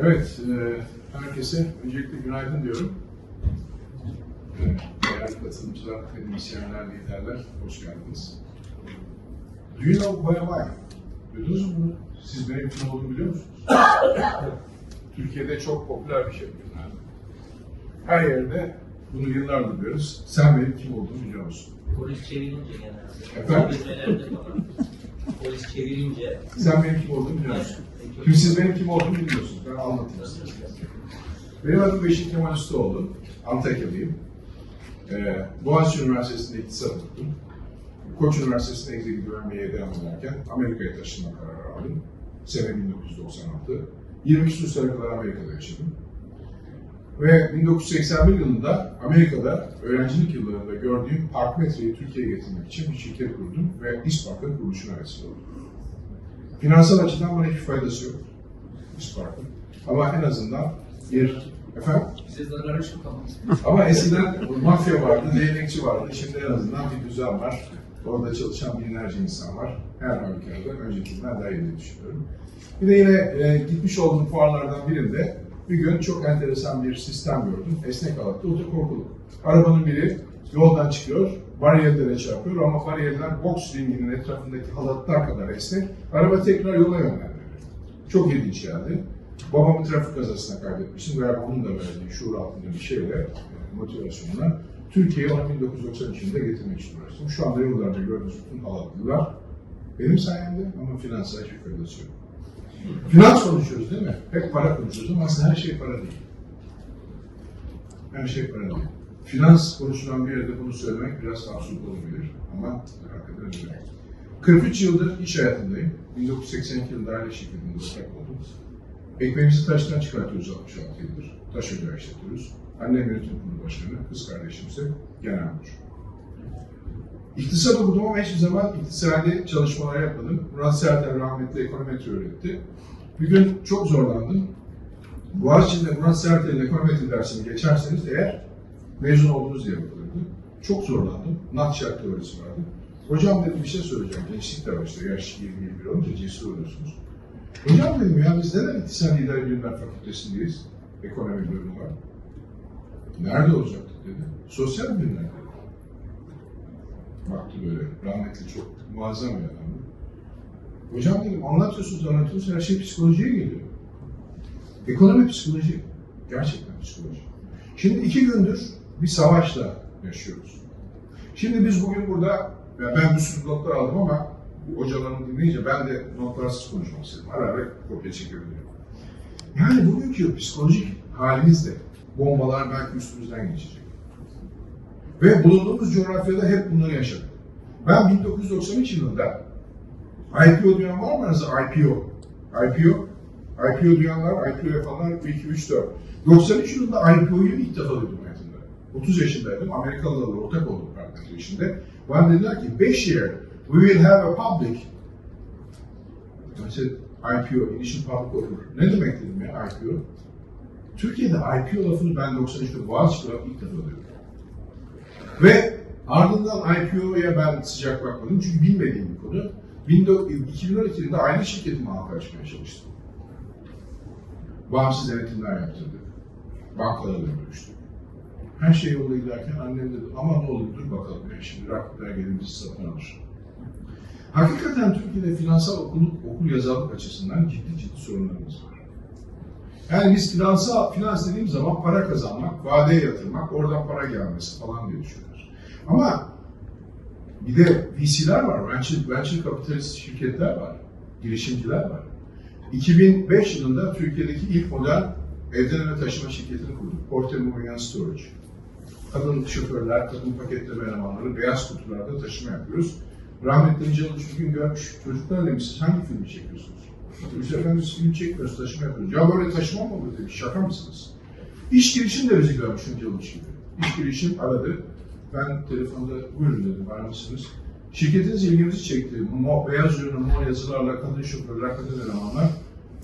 Evet, e, herkese öncelikle günaydın diyorum. E, Değerli katılımcılar, akademisyenler, liderler, hoş geldiniz. Do you know who am I? Duydunuz mu bunu? Siz benim kim olduğumu biliyor musunuz? Türkiye'de çok popüler bir şey bu yani. Her yerde bunu yıllardır diyoruz. Sen benim kim olduğumu biliyor musun? Polis çevirince genelde. Efendim? Polis çevirince. Sen benim kim olduğumu biliyor musun? Şimdi siz benim kim olduğumu biliyorsunuz. Ben anlatayım size. Benim adım Beşik Kemal Ustaoğlu. Antakyalıyım. Ee, Boğaziçi Üniversitesi'nde iktisat okudum. Koç Üniversitesi'nde egzelik öğrenmeye devam ederken Amerika'ya taşınma kararı aldım. Sene 1996. 22 küsur kadar Amerika'da yaşadım. Ve 1981 yılında Amerika'da öğrencilik yıllarında gördüğüm parkmetreyi Türkiye'ye getirmek için bir şirket kurdum ve İspark'ın kuruluşuna vesile oldum. Finansal açıdan bana hiçbir faydası yok. İspark'ın. Ama en azından bir efendim Bize zararı çok ama. eskiden mafya vardı, değnekçi vardı. Şimdi en azından bir düzen var. Orada çalışan binlerce insan var. Her halükarda öncekinden daha iyi düşünüyorum. Bir de yine e, gitmiş olduğum fuarlardan birinde bir gün çok enteresan bir sistem gördüm. Esnek halatlı otokorkuluk. Arabanın biri yoldan çıkıyor, bariyerlere çarpıyor ama bariyerler boks ringinin etrafındaki halatlar kadar esnek. Araba tekrar yola yönlendiriyor. Çok ilginç geldi. Babamı trafik kazasına kaybetmiştim ve onun da verdiği şuur altında bir şeyle, motivasyonla Türkiye'ye onu 1993 yılında getirmek için. Şu anda yollarda gördüğünüz bütün halatlılar benim sayemde ama finansal faydası yok. Finans konuşuyoruz değil mi? Hep para konuşuyoruz ama aslında her şey para değil. Her şey para değil. Finans konuşulan bir yerde bunu söylemek biraz absürt olabilir ama hakikaten öyle. 43 yıldır iş hayatındayım. 1982 yılında aile şirketinde ortak oldum. Ekmeğimizi taştan çıkartıyoruz 66 yıldır. Taş ocağı işletiyoruz. Annem yönetim kurulu başkanı, kız kardeşim ise genel müdür. İktisat okudum ama hiçbir zaman iktisadi çalışmalar yapmadım. Murat Sertel rahmetli ekonometri öğretti. Bir gün çok zorlandım. Boğaziçi'nde Murat Sertel'in ekonometri dersini geçerseniz eğer mezun olduğunuz diye bakılırdı. Çok zorlandım. Nat şart teorisi vardı. Hocam dedim bir şey söyleyeceğim. Gençlik de var işte. Yaş 20-21 olunca cesur oluyorsunuz. Hocam dedim ya biz neden İktisadi İdari Bilimler Fakültesindeyiz? Ekonomi bölümü var. Nerede olacaktık dedi. Sosyal bilimler Baktı böyle rahmetli çok muazzam bir adamdı. Hocam dedim anlatıyorsunuz anlatıyorsunuz her şey psikolojiye geliyor. Ekonomi psikoloji. Gerçekten psikoloji. Şimdi iki gündür bir savaşla yaşıyoruz. Şimdi biz bugün burada, ya ben bir sürü notlar aldım ama bu hocalarımı dinleyince ben de notlarsız konuşmak istedim. Ara ara kopya çekebilirim. Yani bugünkü psikolojik halimizde bombalar belki üstümüzden geçecek. Ve bulunduğumuz coğrafyada hep bunları yaşadık. Ben 1993 yılında IPO duyan var mı aranızda? IPO. IPO. IPO duyanlar, IPO yapanlar 1, 2, 3, 4. 93 yılında IPO'yu ilk defa duydum hayatımda. 30 yaşındaydım. Amerikalılarla ortak olduk partner işinde. Bana dediler ki 5 year we will have a public I said, IPO, Initial Public Offer. Ne demek dedim ya IPO? Türkiye'de IPO lafını ben 93'te Boğaziçi'de ilk defa duydum. Ve ardından IPO'ya ben sıcak bakmadım çünkü bilmediğim bir konu. 2012 yılında aile şirketimi halka açmaya çalıştım. Bağımsız denetimler yaptırdık. Bankalarla görüştük. Her şey yolunda giderken annem dedi ama ne olur dur bakalım ya şimdi rakipler gelir bizi satın alır. Hakikaten Türkiye'de finansal okul, okul yazarlık açısından ciddi ciddi sorunlarımız var. Yani biz finansal, finans dediğim zaman para kazanmak, vadeye yatırmak, oradan para gelmesi falan diye düşünüyoruz. Ama bir de VC'ler var, venture, venture kapitalist şirketler var, girişimciler var. 2005 yılında Türkiye'deki ilk model evden eve taşıma şirketini kurduk. Porte Moving Storage. Kadın şoförler, kadın paketleme elemanları beyaz kutularda taşıma yapıyoruz. Rahmetli bir gün görmüş, çocuklar demiş hangi filmi çekiyorsunuz? Biz efendim film çekmiyoruz, taşıma yapıyoruz. Ya böyle taşıma mı olur demiş, şaka mısınız? İş girişim de bizi görmüş Alıç gibi. İş girişim aradı. Ben telefonda buyurun dedim, var mısınız? Şirketiniz ilgimizi çekti. Mo, beyaz ürünü, mor yazılarla kadın şoförler, kadın elemanlar.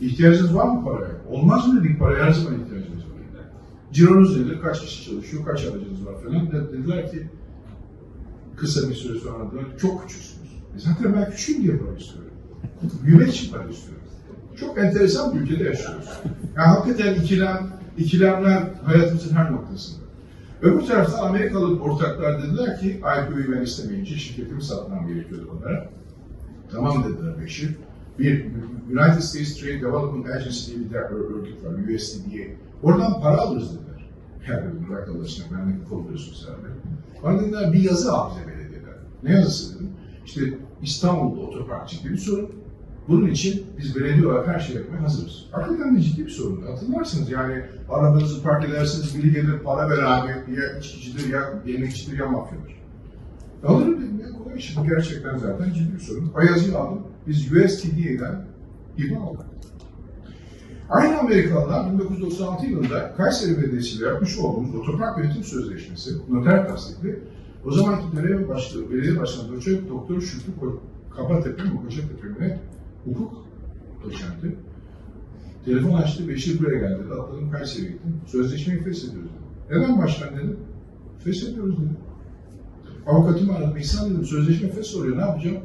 İhtiyacınız var mı paraya? Olmaz mı dedik, paraya her zaman ihtiyacınız var. Cironuz nedir, kaç kişi çalışıyor, kaç aracınız var falan. De- Dediler ki, kısa bir süre sonra dediler, çok küçüksünüz. E zaten ben küçüğüm diye para istiyorum. Büyümek için para istiyorum. Çok enteresan bir ülkede yaşıyoruz. Yani hakikaten ikilem, ikilemler hayatımızın her noktasında. Öbür taraftan Amerikalı ortaklar dediler ki IPO'yu ben istemeyince şirketimi satmam gerekiyordu onlara. Tamam dediler Beşir. Bir United States Trade Development Agency diye bir de- örgüt var, USDA. Oradan para alırız dediler. Yani dedim, bırak Allah aşkına, ben ne kovuyorsun sen de. Bana dediler bir yazı al bize belediyeden. Ne yazısı dedim. İşte İstanbul'da otopark ciddi bir sorun. Bunun için biz belediye olarak her şeyi yapmaya hazırız. Hakikaten de ciddi bir sorun. Hatırlarsınız yani arabanızı park edersiniz, biri gelir para ver. Ya içkicidir ya yemekçidir ya mafyadır. Alırım dedim ya kolay iş. Bu gerçekten zaten ciddi bir sorun. O yazıyı aldım. Biz USTDA'den İBA aldık. Aynı Amerikalılar 1996 yılında Kayseri Belediyesi ile yapmış olduğumuz otopark yönetim sözleşmesi, noter tasdikli, o zamanki dönem başlığı, belediye başkanı doçent doktor Şükrü Kabatepe mi, Kocatepe hukuk doçenti. Telefon açtı, Beşir buraya geldi atladım Kayseri'ye gittim. Sözleşmeyi feshediyoruz. Neden başkan dedim. Feshediyoruz dedi. Avukatımı aradım, İhsan dedim, sözleşme fes oluyor, ne yapacağım?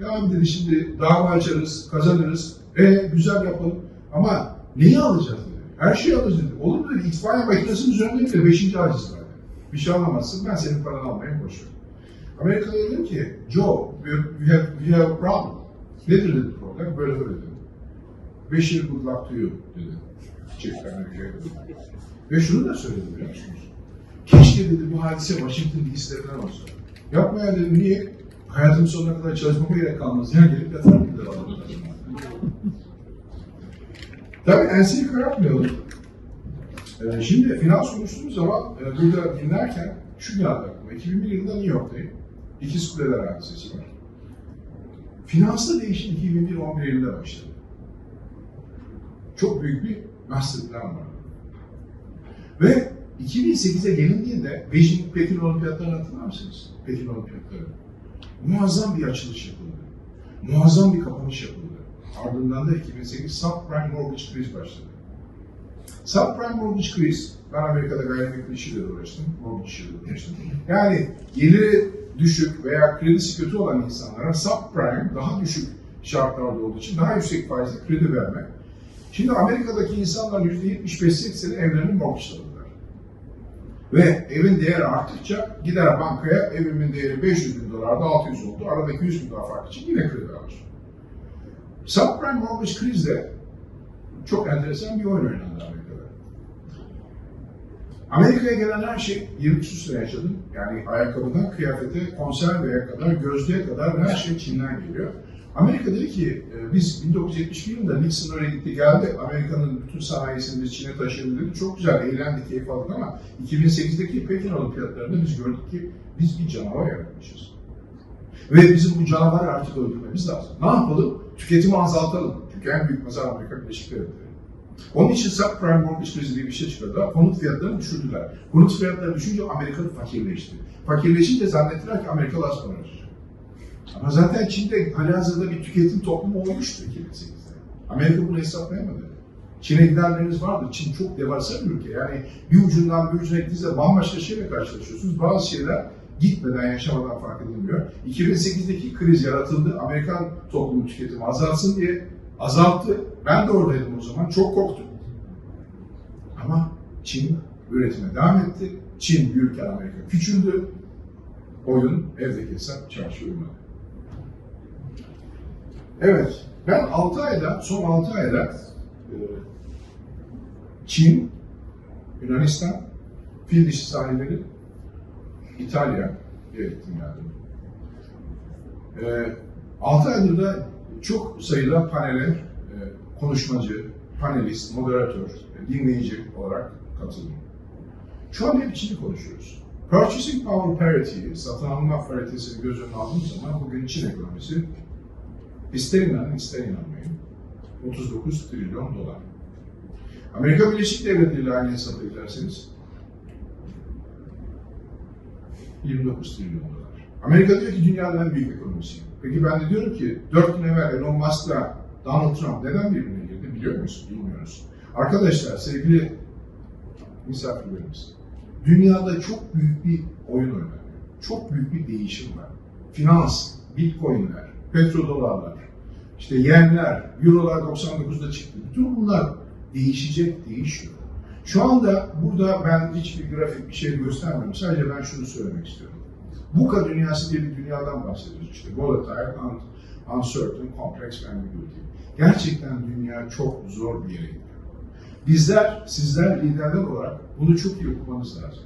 Ya abi dedi, şimdi dava açarız, kazanırız, e güzel yapalım. Ama neyi alacağız dedi. Her şeyi alırız dedi. Olur mu dedi, itfaiye makinesinin üzerinde bile beşinci aciz var. Bir şey alamazsın, ben senin paranı almaya ver. Amerika'da dedim ki, Joe, we have, we have problem. Nedir dedi problem? Böyle böyle dedi. Beşir you dedi. Çift Amerika'ya. Ve şunu da söyledi biliyor musunuz? Keşke dedi bu hadise Washington DC'lerinden olsa. Yapmaya dedim niye? Hayatım sonuna kadar çalışmama gerek kalmaz. Ya gelip yatarım dedi adamlar. Tabii enseyi karartmayalım. Ee, şimdi finans konuştuğumuz zaman e, burada dinlerken şu geldi aklıma. 2001 yılında New York'tayım. İkiz Kuleler hadisesi var. Finansta değişim 2001-11 yılında başladı. Çok büyük bir master plan var. Ve 2008'e gelindiğinde Beijing Pekin Olimpiyatlarını hatırlar mısınız? Pekin Olimpiyatları. Muazzam bir açılış yapıldı. Muazzam bir kapanış yapıldı. Ardından da 2008 subprime mortgage kriz başladı. Subprime mortgage kriz, ben Amerika'da gayrimenkul işiyle uğraştım, mortgage işiyle uğraştım. Yani geliri düşük veya kredisi kötü olan insanlara subprime daha düşük şartlarda olduğu için daha yüksek faizli kredi vermek. Şimdi Amerika'daki insanlar %75-80'i evlerini mortgage'ladılar. Ve evin değeri arttıkça gider bankaya evimin değeri 500 bin dolarda 600 oldu. Aradaki 100 bin dolar fark için yine kredi alır. Subprime mortgage krizde çok enteresan bir oyun oynandı Amerika'da. Amerika'ya gelen her şey 20 küsur sene yaşadım. Yani ayakkabıdan kıyafete, konserveye kadar, gözlüğe kadar her şey Çin'den geliyor. Amerika dedi ki, e, biz 1971 yılında Nixon oraya gitti geldi, Amerika'nın bütün sanayisini biz Çin'e taşıdı dedi. Çok güzel, eğlendik, keyif aldık ama 2008'deki Pekin Olimpiyatlarında biz gördük ki biz bir canavar yaratmışız. Ve bizim bu canavarı artık öldürmemiz lazım. Ne yapalım? Tüketimi azaltalım. Çünkü en büyük pazar Amerika Birleşik Devletleri. Onun için subprime mortgage krizi diye bir şey çıkardı. Konut fiyatlarını düşürdüler. Konut fiyatları düşünce Amerika fakirleşti. Fakirleşince zannettiler ki Amerika harcayacak. Ama zaten Çin'de halihazırda bir tüketim toplumu olmuştu 2008'de. Amerika bunu hesaplayamadı. Çin'e giderleriniz vardı. Çin çok devasa bir ülke. Yani bir ucundan bir ucuna gittiğinizde bambaşka şeyle karşılaşıyorsunuz. Bazı şeyler gitmeden, yaşamadan fark edilmiyor. 2008'deki kriz yaratıldı. Amerikan toplumu tüketimi azalsın diye azalttı. Ben de oradaydım o zaman. Çok korktum. Ama Çin üretime devam etti. Çin büyürken Amerika küçüldü. Oyun evdeki hesap çarşı uyumadı. Evet, ben 6 ayda, son 6 ayda e, Çin, Yunanistan, fil dişi sahilleri, İtalya'ya gittim geldim. E, 6 aydır da çok sayıda panele, konuşmacı, panelist, moderatör, dinleyici olarak katıldım. Şu an hep Çin'i konuşuyoruz. Purchasing Power Parity'yi, satın alma paritesini göz önüne aldığım zaman bugün Çin ekonomisi ister inanın ister inanmayın 39 trilyon dolar. Amerika Birleşik Devletleri ile aynı hesapla giderseniz 29 trilyon dolar. Amerika diyor ki dünyanın en büyük ekonomisi. Peki ben de diyorum ki 4 gün evvel Elon Musk'la Donald Trump neden birbirine girdi biliyor musunuz? Bilmiyoruz. Arkadaşlar sevgili misafirlerimiz, dünyada çok büyük bir oyun oynanıyor. Çok büyük bir değişim var. Finans, bitcoinler, petrodolarlar, işte yenler, eurolar 99'da çıktı. Bütün bunlar değişecek, değişiyor. Şu anda burada ben hiçbir grafik bir şey göstermiyorum. Sadece ben şunu söylemek istiyorum. VUCA dünyası diye bir dünyadan bahsediyoruz işte. Volatile, un- uncertain, complex ambiguity. Gerçekten dünya çok zor bir yere gidiyor. Bizler, sizler liderler olarak bunu çok iyi okumanız lazım.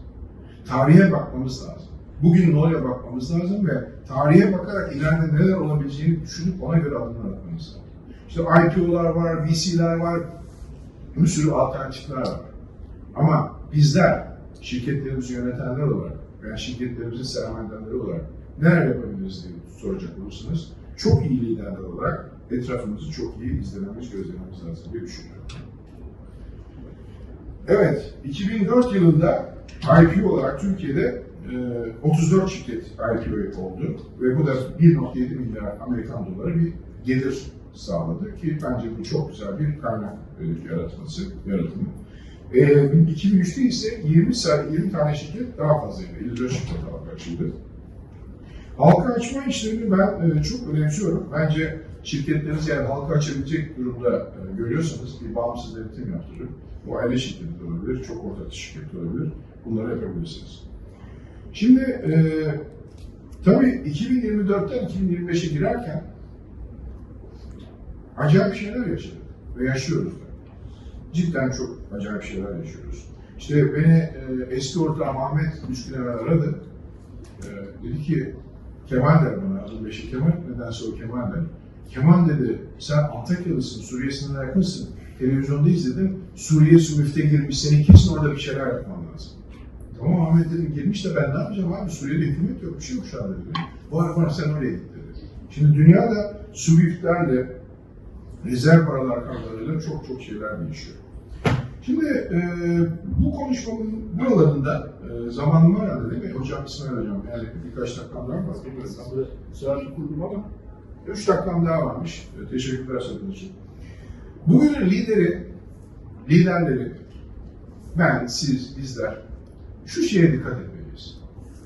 Tarihe bakmamız lazım. Bugün ne oluyor bakmamız lazım ve tarihe bakarak ileride neler olabileceğini düşünüp ona göre adımlar atmamız lazım. İşte IPO'lar var, VC'ler var, bir sürü alternatifler var. Ama bizler şirketlerimizi yönetenler olarak veya şirketlerimizin sermayedarları olarak neler yapabiliriz diye soracak olursanız çok iyi liderler olarak etrafımızı çok iyi izlememiz, gözlememiz lazım diye düşünüyorum. Evet, 2004 yılında IPO olarak Türkiye'de e, 34 şirket IPO oldu ve bu da 1.7 milyar Amerikan doları bir gelir sağladı ki bence bu çok güzel bir kaynak e, yaratması, yaratımı. E, 2003'te ise 20, sa- 20 tane şirket daha fazlaydı, 54 şirket halka açıldı. Halka açma işlerini ben e, çok önemsiyorum. Bence şirketleriniz yani halka açabilecek durumda e, görüyorsanız bir bağımsız denetim yaptırın. Bu aile şirketi olabilir, çok ortak şirket olabilir. Bunları yapabilirsiniz. Şimdi e, tabii 2024'ten 2025'e girerken acayip şeyler yaşadık ve yaşıyoruz. Cidden çok acayip şeyler yaşıyoruz. İşte beni e, eski ortağım Ahmet üç aradı. E, dedi ki Kemal der bana, adım Beşik Kemal, nedense o Kemal der. Kemal dedi, sen Antakyalısın, Suriye sınırına yakınsın. Televizyonda izledim, Suriye Sümüf'te girmiş, senin kesin orada bir şeyler yapman lazım. Tamam Ahmet dedim, girmiş de ben ne yapacağım abi, Suriye'de hükümet yok, bir şey yok şu anda dedi. Var var sen oraya git dedi. Şimdi dünyada Sümüf'lerle, rezerv paralar karlarıyla çok çok şeyler değişiyor. Şimdi e, bu konuşmamın buralarında e, zamanım var herhalde değil mi? Hocam İsmail Hocam, yani birkaç dakikam var. Burada saati kurdum ama üç dakikam daha varmış. E, teşekkürler sakın için. Bugünün lideri, liderleri, ben, siz, bizler şu şeye dikkat etmeliyiz.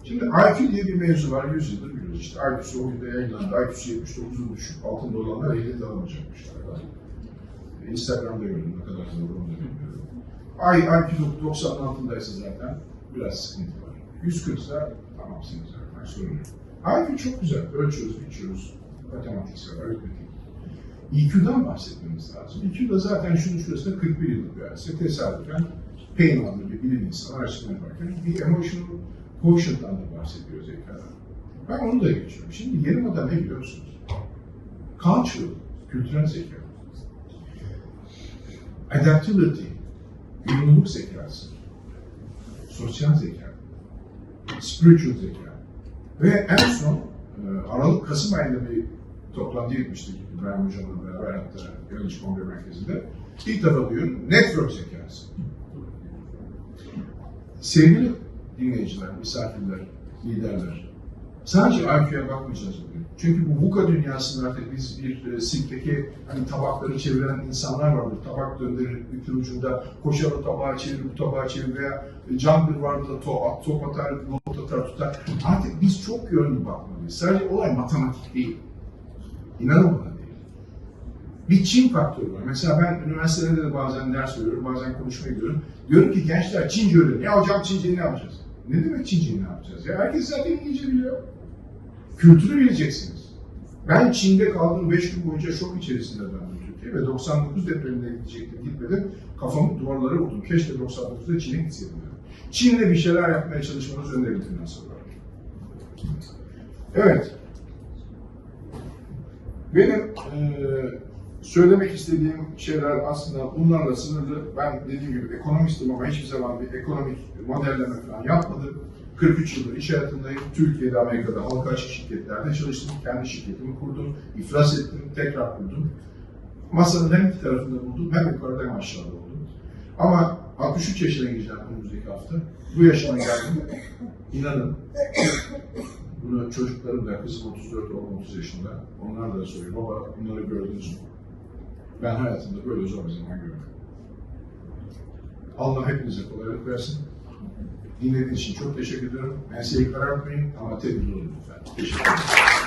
Şimdi IQ diye bir mevzu var, 100 yıldır biliyoruz. İşte IQ'su o günde yayınlandı, IQ'su 79'un düşük, altında olanlar ehliyet alamayacakmışlar. Instagram'da gördüm ne kadar zor onu bilmiyorum. Ay IQ 90'ın altındaysa zaten biraz sıkıntı var. 140 ise tamamsınız zaten sorun yok. IQ çok güzel. Ölçüyoruz, biçiyoruz. Matematiksel, aritmetik. EQ'dan bahsetmemiz lazım. EQ da zaten şunun şurasında 41 yıllık bir hadise. Tesadüfen Payne adlı bir bilim insanı araştırma yaparken bir emotional quotient'tan da bahsediyor zekadan. Ben onu da geçiyorum. Şimdi yeni moda ne biliyorsunuz? Cultural, kültürel zeka. Adaptability, uyumluluk zekası, sosyal zeka, spiritual zeka ve en son e, Aralık Kasım ayında bir toplantı gitmiştik İbrahim Hocam'la beraber hatta Yanlış Kongre Merkezi'nde. İlk defa diyorum network zekası. Sevgili dinleyiciler, misafirler, liderler, sadece IQ'ya bakmayacağız bugün. Çünkü bu VUCA dünyasında artık biz bir e, sirkteki hani tabakları çeviren insanlar vardır. Tabak döndürür, ipin ucunda koşar o tabağı çevirir, bu tabağı çevirir veya jungler vardır da at, top atar, not atar, tutar. Artık biz çok yönlü bakmalıyız. Sadece olay matematik değil. İnanın bana değil. Bir Çin faktörü var. Mesela ben üniversitelerde de bazen ders veriyorum, bazen konuşmaya gidiyorum. Diyorum ki gençler Çince öğrenin. Ya hocam Çince'yi ne yapacağız? Ne demek Çince'yi ne yapacağız? Ya herkes zaten İngilizce biliyor. Kültürü bileceksiniz. Ben Çin'de kaldığım 5 gün boyunca şok içerisinde döndüm Türkiye ve 99 depreminde gidecektim, gitmedim. Kafamı duvarlara vurdum. Keşke 99'da Çin'e gitseydim. Çin'le bir şeyler yapmaya çalışmanız önemli finansal olarak. Evet. Benim eee söylemek istediğim şeyler aslında bunlarla sınırlı. Ben dediğim gibi ekonomistim ama hiçbir zaman bir ekonomik modelleme falan yapmadım. 43 yıldır iş hayatındayım. Türkiye'de, Amerika'da halka açık şirketlerde çalıştım. Kendi şirketimi kurdum. iflas ettim, tekrar kurdum. Masanın hem iki tarafında buldum, hem yukarıda hem aşağıda oldum. Ama 63 yaşına gireceğim önümüzdeki hafta. Bu yaşıma geldim. İnanın bunu çocuklarım da, kızım 34, oğlum 30 yaşında. Onlar da soruyor, baba bunları gördünüz mü? Ben hayatımda böyle zor bir zaman görmedim. Allah hepinize kolaylık versin. Dinlediğiniz için çok teşekkür ediyorum. Enseyi karartmayın ama tedbirli olun lütfen. Teşekkür ederim.